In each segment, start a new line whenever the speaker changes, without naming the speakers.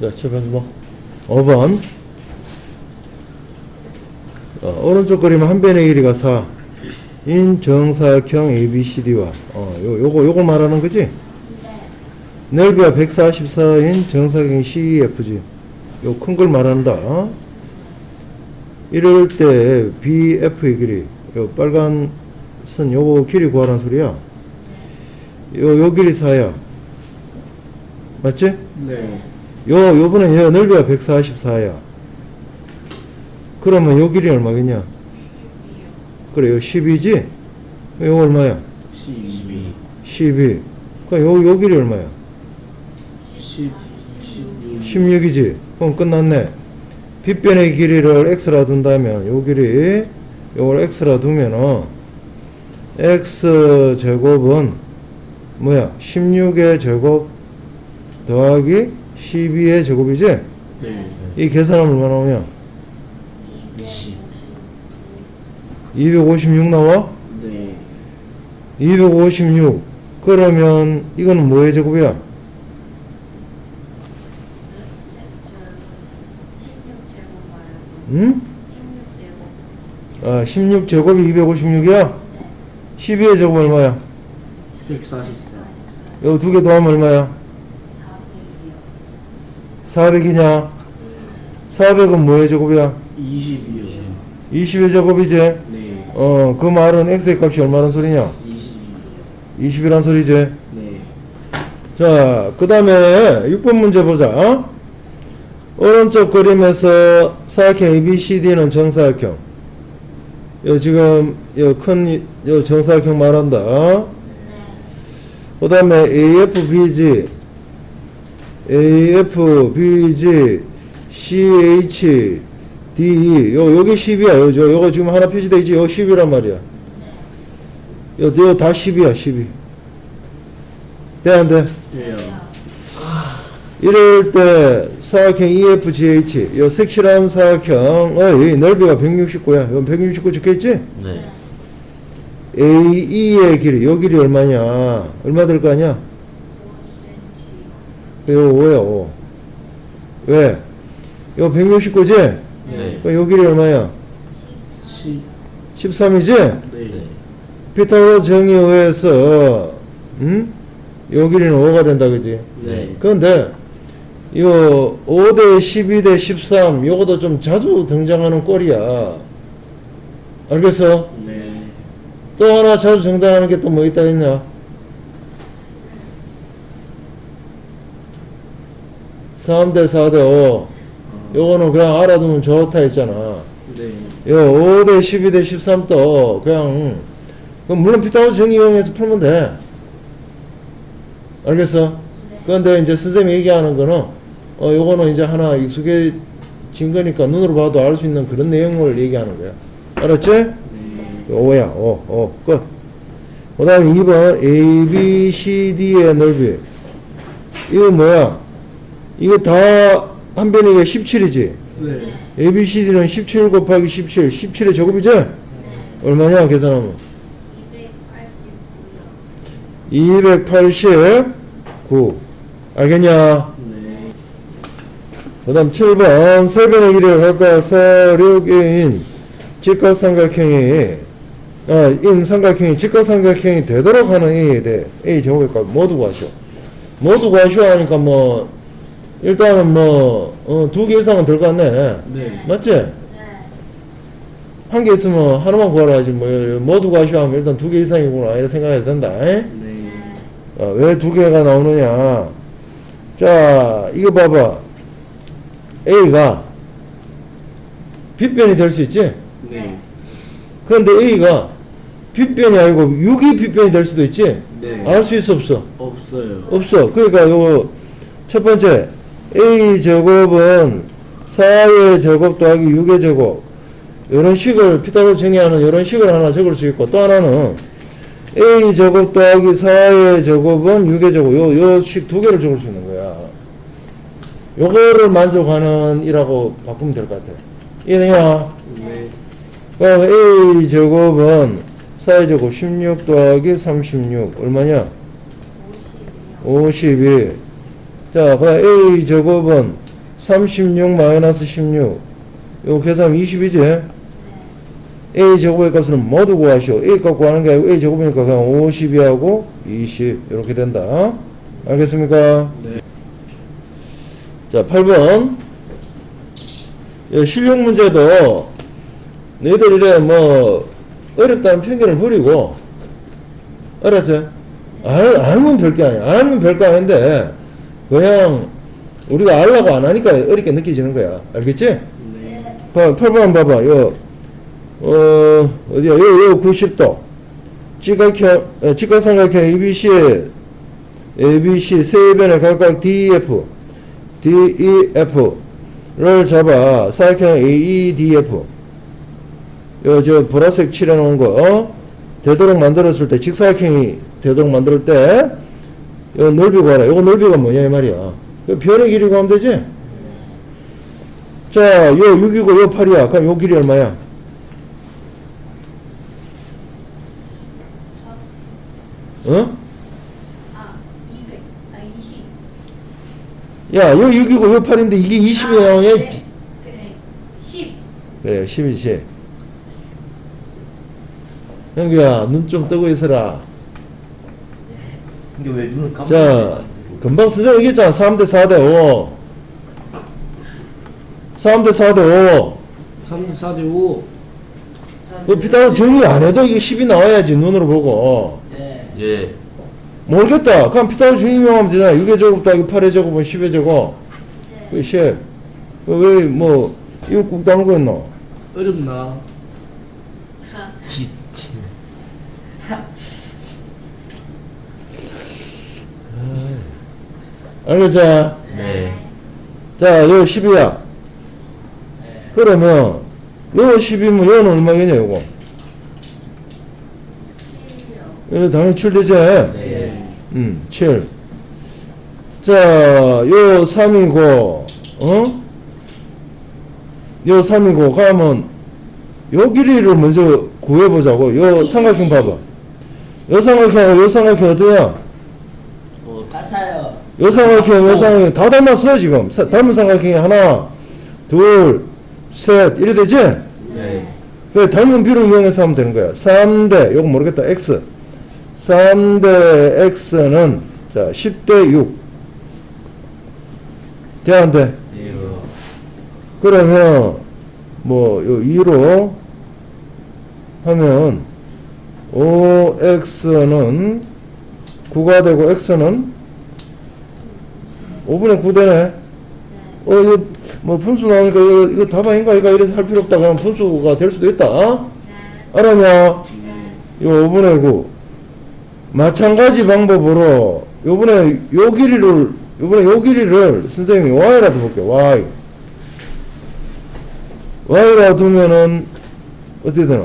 자, 뭐. 5번. 어, 오른쪽 그림은 한 변의 길이가 4. 인 정사각형 ABCD와 어, 요, 요거 요거 말하는 거지? 넓이가 144인 정사각형 CEFG. 요 큰 걸 말한다. 어? 이럴 때 BF의 길이 요 빨간 선 요거 길이 구하라는 소리야. 요 요 길이 4야. 맞지?
네.
요, 요번엔 요 넓이가 144야. 그러면 요 길이 얼마겠냐? 그래, 요 12지? 요 얼마야?
12.
12. 그 요, 요 길이 얼마야?
10. 16.
16이지? 그럼 끝났네. 빗변의 길이를 x라 둔다면, 요 길이, 요걸 x라 두면은, x 제곱은, 뭐야? 16의 제곱 더하기 12의 제곱이지?
네.
이 계산하면 얼마 나오냐?
20.
256 나와?
네.
256 그러면 이거는 뭐의 제곱이야? 응? 아 16제곱이 256이야? 12의 제곱 얼마야?
144.
이거 두 개 더하면 얼마야? 400이냐? 400은 뭐의 제곱이야?
20이요.
20의 제곱이지?
네.
어, 그 말은 x의 값이 얼마란 소리냐?
20.
20이란 소리지?
네.
자, 그 다음에 6번 문제 보자. 어? 오른쪽 그림에서 사각형 ABCD는 정사각형. 요 지금 요큰요 정사각형 말한다. 그 다음에 AFBG, AFBG, CH, D, 요, 요게 10이야. 요, 저, 요거 지금 하나 표시되어 있지? 요 10이란 말이야. 요, 요다 10이야, 12. 돼, 안 돼?
돼요.
이럴 때 사각형 E EFGH 요 색칠한 사각형의 넓이가 169야. 이건 169 적혀있지?
네.
AE의 길이 요 길이 얼마냐? 얼마 될 거 아니야? 요 5야 5. 왜? 요 169지?
네.
요 길이 얼마야?
10.
13이지?
네.
피타고라스 정의에 의해서 음? 요 길이는 5가 된다 그지?
네.
그런데 요 5대 12대 13 요것도 좀 자주 등장하는 꼴이야. 알겠어?
네.
또 하나 자주 등장하는 게 또 뭐 있다 했냐? 3 대 4 대 5 요거는 그냥 알아두면 좋다 했잖아.
네.
요 5 대 12 대 13도 그냥 그 물론 피타고라스 정의 이용해서 풀면 돼. 알겠어? 그런데 이제 선생님이 얘기하는 거는 어 요거는 이제 하나 익숙해진 거니까 눈으로 봐도 알 수 있는 그런 내용을 얘기하는 거야. 알았지?
네.
5야. 5. 5. 끝. 그 다음에 2번 A, B, C, D의 넓이. 이거 뭐야? 이거 다 한 변이가 17이지?
네.
A, B, C, D는 17 곱하기 17. 17의 제곱이지? 얼마냐? 계산하면. 289. 알겠냐?
네.
그 다음 7번 세변의 길이를 할 거야. 서륙인 직각삼각형이 아, 인 삼각형이 직각삼각형이 되도록 하는 A에 대해 A 제곱의 값 모두 구하시오. 모두 구하시오 하니까 뭐 일단은 뭐두 개 이상은 들것 같네.
네.
맞지? 한개 있으면 하나만 구하라 하지 뭐 모두 구하시오 하면 일단 두 개 이상이구나 이렇게 생각해야 된다. 에?
네.
어, 왜두 개가 나오느냐? 자, 이거 봐봐. A가 빗변이 될 수 있지?
네.
그런데 A가 빗변이 아니고 6이 빗변이 될 수도 있지?
네.
알 수 있어, 없어?
없어요.
없어. 그러니까 요거 첫 번째 A 제곱은 4의 제곱 더하기 6의 제곱 이런 식을 피타고라스 정의하는 이런 식을 하나 적을 수 있고 또 하나는 A 제곱 더하기 4의 제곱은 6의 제곱 요 요 식 두 개를 적을 수 있는 거야. 요거를 만족하는 이라고 바꾸면 될 것 같아. 이해되냐?
네.
그럼 A 제곱은 4의 제곱 16 더하기 36 얼마냐? 52. 자, 그 A 제곱은 36 마이너스 16. 요 계산하면 20이지? A 제곱의 값은 모두 구하시오. A 값 구하는 게 아니고 A 제곱이니까 그냥 52하고 20. 이렇게 된다. 알겠습니까?
네.
자, 8번. 실력 문제도 너희들 이래 뭐 어렵다는 편견을 버리고 알았지? 알, 알면 별게 아니야. 알면 별거 아닌데 그냥 우리가 알라고 안 하니까 어렵게 느껴지는 거야. 알겠지?
네.
봐, 8번 한번 봐봐. 요, 어, 어디야? 요, 요 90도. 직각형, 어, 직각삼각형 ABC의 ABC 세 변에 각각 DEF, DEF를 잡아 사각형 AEDF. 요, 저, 보라색 칠해놓은 거, 어? 되도록 만들었을 때, 직사각형이 되도록 만들 때, 요 넓이 구하라. 요거 넓이가 뭐냐, 이 말이야. 그 변의 길이 구하면 되지? 자, 요 6이고 요 8이야. 그럼 요 길이 얼마야? 어?
아, 200. 아, 20.
야, 요 6이고 요 8인데 이게 20이야.
아,
얘
그래. 그래. 10.
그래, 10이지. 형규야, 눈 좀 뜨고 있어라.
이게 왜 눈을 감고
자, 금방 쓰자 얘기했잖아. 3대 4대 5. 3대 4대 5.
3대 4대 5.
너 피타고 정리 안 해도 이게 10이 나와야지, 눈으로 보고.
네.
예.
모르겠다. 그럼 피타고 정리하면 되잖아. 6의 제곱 더하기 8의 제곱은 10의 제곱. 그 10. 왜, 뭐, 이거 꾹 담고 있노?
어렵나?
지, 지.
알겠지?
네.
자, 요 10이야. 그러면, 요 10이면 요는 얼마겠냐, 요거?
7이요.
이거 당연히 7 되지?
네.
음, 7. 자, 요 3이고, 어? 요 3이고, 그러면, 요 길이를 먼저 구해보자고. 요 삼각형 봐봐. 요 삼각형하고 요 삼각형 어때요?
요
삼각형, 요 삼각형 다 닮았어, 지금. 사- 닮은 삼각형이 하나, 둘, 셋, 이래 되지?
네.
그 닮은 비를 이용해서 하면 되는 거야. 3대, 요거 모르겠다, x. 3대 x는, 자, 10대 6. 돼, 안 돼?
네.
그러면, 뭐, 요 2로 하면, 5x는 9가 되고, x는 5분의 9 되네. 어, 이거, 뭐, 분수 나오니까, 이거, 이거 답 아닌가? 이거 이래서 할 필요 없다. 그럼 분수가 될 수도 있다. 어? 알았냐? 요 5분의 9. 마찬가지 방법으로, 요번에 요 길이를, 요번에 요 길이를 선생님이 y라도 볼게요. y. y라 두면은, 어떻게 되나?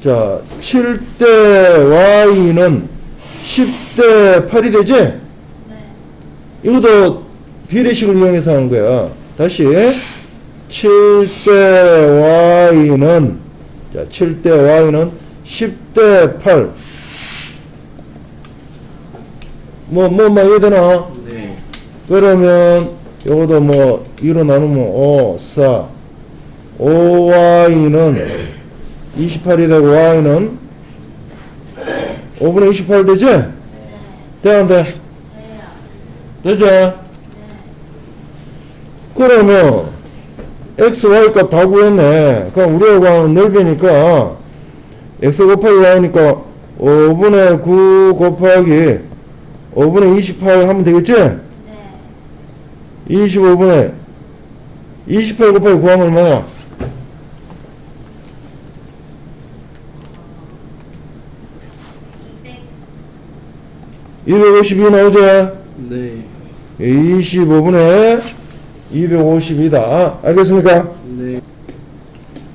자, 7대 y는 10대 8이 되지?
네.
이것도 비례식을 이용해서 하는 거야. 다시 7대 y는 자 7대 y는 10대 8. 뭐뭐 뭐 이해되나?
네.
그러면 요것도 뭐 2로 나누면 5, 4. 5y는 28이 되고 y는 5분의 28 되지? 돼, 안 돼? 되지?
네.
그러면 x, y 값 다 구했네. 그럼 우리가 구하는 넓이니까 x 곱하기 y니까 5분의 9 곱하기 5분의 28 하면 되겠지?
네.
25분의 28 곱하기 9 하면 얼마야?
200.
252 나오지?
네.
25분의 250이다. 알겠습니까?
네.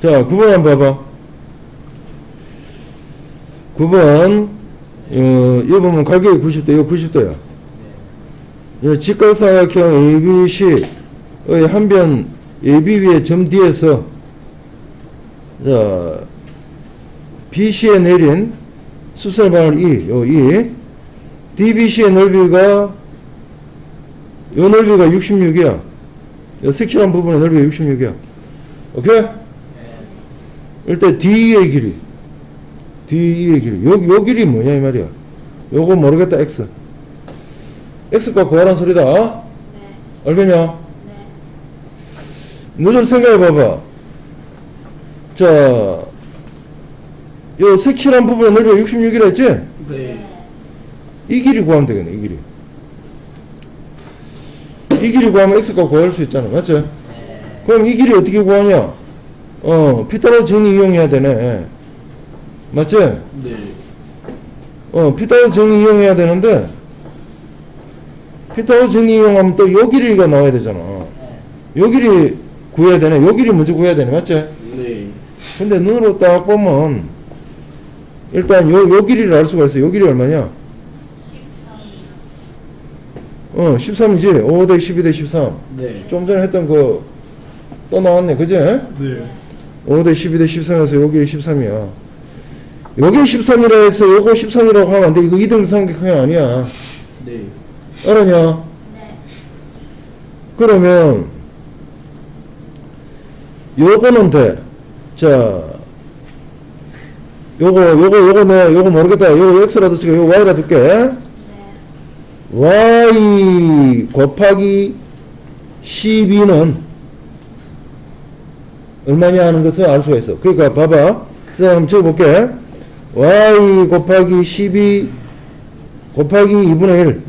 자, 9번 한번 봐봐. 9번, 어, 이거 보면 가격이 90도, 이거 90도야. 이 직각삼각형 ABC의 한 변 AB 위에 점 D에서 자, BC에 내린 수선 방울 E, 요 E, DBC의 넓이가 요 넓이가 66이야. 요 색칠한 부분의 넓이가 66이야. 오케이?
네.
일단 D의 길이. D의 길이. 요, 요 길이 뭐냐, 이 말이야. 요거 모르겠다, X. X값 구하란 소리다.
네.
알겠냐?
네.
너들 생각해 봐봐. 자, 요 색칠한 부분의 넓이가 66이라 했지?
네.
이 길이 구하면 되겠네, 이 길이. 이 길이 구하면 x값 구할 수 있잖아, 맞지?
네.
그럼 이 길이 어떻게 구하냐? 어, 피타고라스 정리 이용해야 되네. 맞지?
네.
어, 피타고라스 정리 이용해야 되는데, 피타고라스 정리 이용하면 또 요 길이가 나와야 되잖아. 요 길이 구해야 되네. 요 길이 먼저 구해야 되네, 맞지?
네.
근데 눈으로 딱 보면, 일단 요, 요 길이를 알 수가 있어. 요 길이 얼마냐?
13이요.
어, 13이지? 5 대 12 대 13.
네.
좀 전에 했던 그, 또 나왔네, 그지?
네.
5 대 12 대 13에서 여기 13이야. 여기 13이라 해서 요거 13이라고 하면 안 돼. 이거 2등 삼각형이 아니야.
네.
알았냐?
네.
그러면, 요거는 돼. 자, 요거, 요거, 요거 내, 요거 모르겠다. 요거 X라도 쓰게, 요거 Y라 둘게.
네.
y 곱하기 12는 얼마냐 하는 것을 알 수가 있어. 그러니까 봐봐. 자, 한번 적어볼게. y 곱하기 12 곱하기 2분의 1.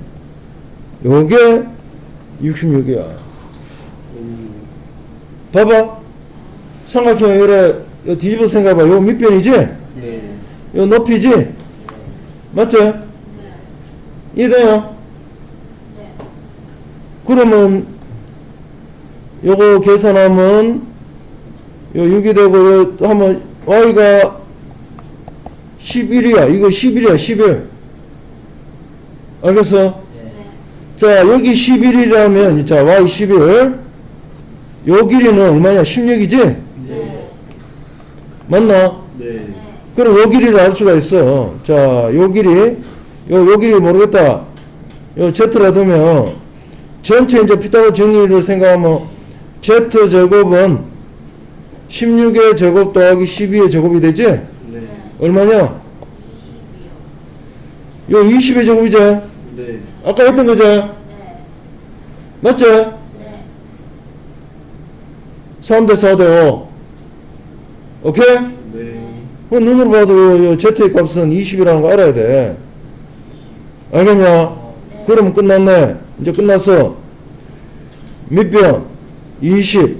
요게 66이야.
음.
봐봐. 삼각형 요래 요 뒤집어 생각해봐. 요 밑변이지?
네.
요 높이지? 맞지?
네.
이해돼요?
네.
그러면 요거 계산하면 요 6이 되고 요 하면 y가 11이야. 이거 11이야. 11. 알겠어?
네.
자, 여기 11이라면 자, y 11. 요 길이는 얼마냐? 16이지?
네.
맞나?
네.
네.
그럼 요 길이를 알 수가 있어. 자, 요 길이, 요, 요 길이 모르겠다. 요 Z라 두면, 전체 이제 피타고 정리를 생각하면, Z 제곱은 16의 제곱 더하기 12의 제곱이 되지?
네.
얼마냐?
20이요.
요 20의 제곱이지?
네.
아까 했던 거지?
네.
맞지?
네.
3대 4대 5. 오케이?
네.
그 눈으로 봐도 요, 요 Z의 값은 20이라는 거 알아야 돼. 알겠냐?
네.
그러면 끝났네. 이제 끝났어. 밑변 20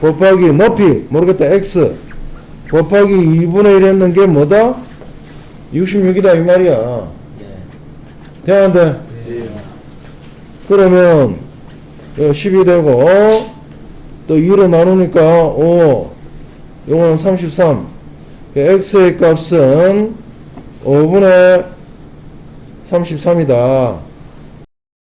곱하기 높이 모르겠다 x 곱하기 2분의 1 했는 게 뭐다? 66이다 이 말이야.
네.
대안돼.
네.
그러면 요 10이 되고 또 2로 나누니까 5 요거는 33 x의 값은 5분의 33이다